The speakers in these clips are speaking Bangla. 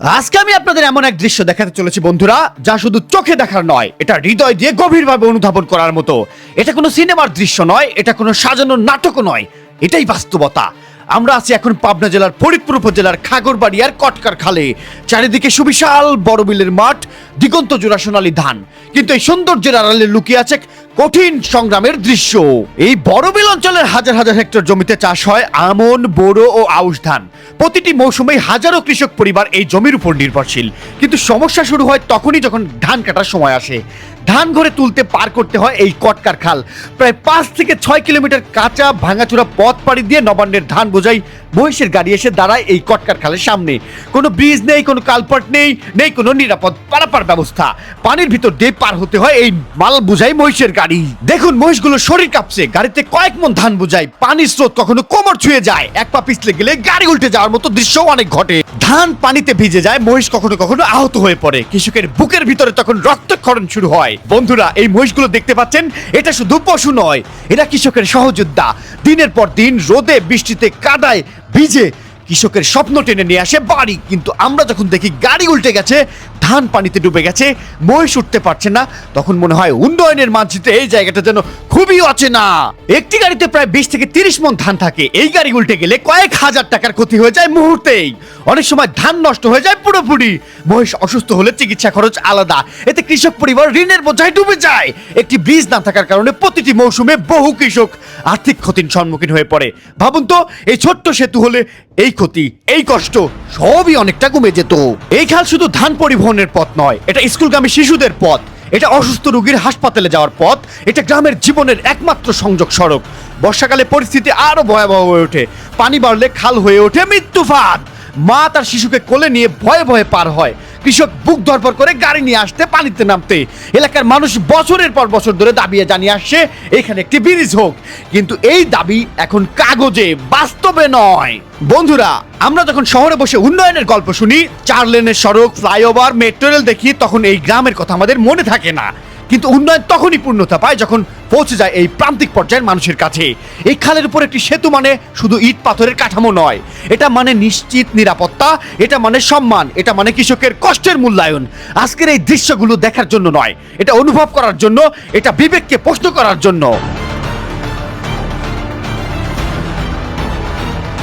আজকে আমি আপনাদের এমন এক দৃশ্য দেখাতে চলেছি, বন্ধুরা, যা শুধু চোখে দেখার নয়, এটা হৃদয় দিয়ে গভীরভাবে অনুধাবন করার মতো। এটা কোনো সিনেমার দৃশ্য নয়, এটা কোনো সাজানো নাটকও নয়, এটাই বাস্তবতা। আমরা আছি এখন পাবনা জেলার ফরিদপুর উপজেলার খাগরবাড়িয়ার কটকার খালে চারিদিকে সুবিশাল বড় বিলের মাঠ, দিগন্ত জোড়া সোনালী ধান। কিন্তু এই সৌন্দর্যের আড়ালে লুকিয়ে আছে কঠিন সংগ্রামের দৃশ্য। এই বড় বিল অঞ্চলের হাজার হাজার হেক্টর জমিতে চাষ হয় আমন, বোরো ও আউশ ধান। প্রতিটি মৌসুমে হাজারো কৃষক পরিবার এই জমির উপর নির্ভরশীল। কিন্তু সমস্যা শুরু হয় তখনই যখন ধান কাটার সময় আসে। ধান ঘরে তুলতে পার করতে হয় এই কটকার খাল। প্রায় পাঁচ থেকে ছয় কিলোমিটার কাঁচা ভাঙাচোরা পথ পাড়ি দিয়ে নবান্নের ধান বোঝাই মহিষের গাড়ি এসে দাঁড়ায় এই কটকার খালের সামনে। কোনো ব্রিজ নেই, কোনো কালপাট নেই নেই কোনো নিরাপদ পারাপার ব্যবস্থা। পানির ভিতর দিয়ে পার হতে হয় এই মাল বোঝাই মহিষের গাড়ি। দেখুন, মহিষগুলো শরীর কাঁপছে। গাড়িতে কয়েক মন ধান বোঝাই পানির স্রোত কখনো কোমর ছুঁয়ে যায়। এক পা পিছলে গেলে গাড়ি উল্টে যাওয়ার মতো দৃশ্যও অনেক ঘটে। ধান পানিতে ভিজে যায়, মহিষ কখনো কখনো আহত হয়ে পড়ে। কৃষকের বুকের ভিতরে তখন রক্তক্ষরণ শুরু হয়। বন্ধুরা, এই মহিষগুলো দেখতে পাচ্ছেন? এটা শুধু পশু নয়, এরা কৃষকের সহযোদ্ধা। দিনের পর দিন রোদে, বৃষ্টিতে, কাদায় ভিজে কৃষকের স্বপ্ন টেনে নিয়ে আসে বাড়ি। কিন্তু আমরা যখন দেখি গাড়ি উল্টে গেছে ধান পানিতে ডুবে গেছে, মহিষ উঠতে পারছে না। তখন মনে হয় উন্নয়নের মানচিত্রে এই জায়গাটা যেন খুবই অচেনা। একটি গাড়িতে প্রায় বিশ থেকে তিরিশ মন ধান থাকে। এই গাড়ি উল্টে গেলে কয়েক হাজার টাকার ক্ষতি হয়ে যায় মুহূর্তেই। অনেক সময় ধান নষ্ট হয়ে যায় পুরোপুরি। মহিষ অসুস্থ হলে চিকিৎসা খরচ আলাদা। এতে কৃষক পরিবার ঋণের বোঝায় ডুবে যায়। একটি ব্রিজ না থাকার কারণে প্রতিটি মৌসুমে বহু কৃষক আর্থিক ক্ষতির সম্মুখীন হয়ে পড়ে। ভাবুন তো, এই ছোট্ট সেতু হলে এই ক্ষতি, এই কষ্ট, সবই অনেকটা কমে যেত। এই খাল শুধু ধান পরিবহনের পথ নয়। এটা স্কুলগামী শিশুদের পথ। এটা অসুস্থ রোগীর হাসপাতালে যাওয়ার পথ। এটা গ্রামের জীবনের একমাত্র সংযোগ সড়ক। বর্ষাকালে পরিস্থিতি আরও ভয়াবহ হয়ে ওঠে। পানি বাড়লে খাল হয়ে ওঠে মৃত্যু ফাঁদ। মা তার শিশুকে কোলে নিয়ে ভয়ে ভয়ে পার হয়। কৃষক বুক ধরপর করে গাড়ি নিয়ে আসতে পানিতে নামতে। এলাকার মানুষ বছরের পর বছর ধরে দাবি জানিয়ে আসছে, এখানে একটি ব্রিজ হোক। কিন্তু এই দাবি এখন কাগজে, বাস্তবে নয়। বন্ধুরা আমরা যখন শহরে বসে উন্নয়নের গল্প শুনি, চার লেনের সড়ক, ফ্লাইওভার, মেট্রো রেল দেখি, তখন এই গ্রামের কথা আমাদের মনে থাকে না। কিন্তু উন্নয়ন তখনই পূর্ণতা পায় যখন পৌঁছে যায় এই প্রান্তিক পর্যায়ের মানুষের কাছে। এই খালের উপর একটি সেতু মানে শুধু ইট পাথরের কাঠামো নয়। এটা মানে নিশ্চিত নিরাপত্তা, এটা মানে সম্মান, এটা মানে কৃষকের কষ্টের মূল্যায়ন। আজকের এই দৃশ্যগুলো দেখার জন্য নয়, এটা অনুভব করার জন্য, এটা বিবেককে প্রশ্ন করার জন্য।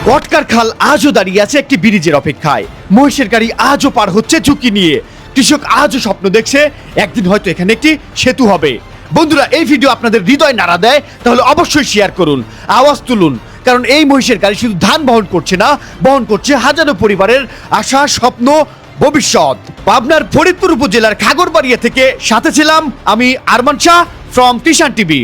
কটকার খাল আজও দাঁড়িয়ে আছে একটি ব্রিজের অপেক্ষায়। মহিষের গাড়ি আজও পার হচ্ছে ঝুঁকি নিয়ে। কৃষক আজও স্বপ্ন দেখছে, একদিন হয়তো এখানে একটি সেতু হবে। বন্ধুরা, এই ভিডিও আপনাদের হৃদয় নাড়া দেয়, তাহলে অবশ্যই শেয়ার করুন, আওয়াজ তুলুন। কারণ এই মহিষের গাড়ি শুধু ধান বহন করছে না, বহন করছে হাজারো পরিবারের আশা, স্বপ্ন, ভবিষ্যৎ। পাবনার ফরিদপুর উপজেলার খাগরবাড়িয়া থেকে সাথে ছিলাম আমি আরমান শাহ ফ্রম কিষান টিভি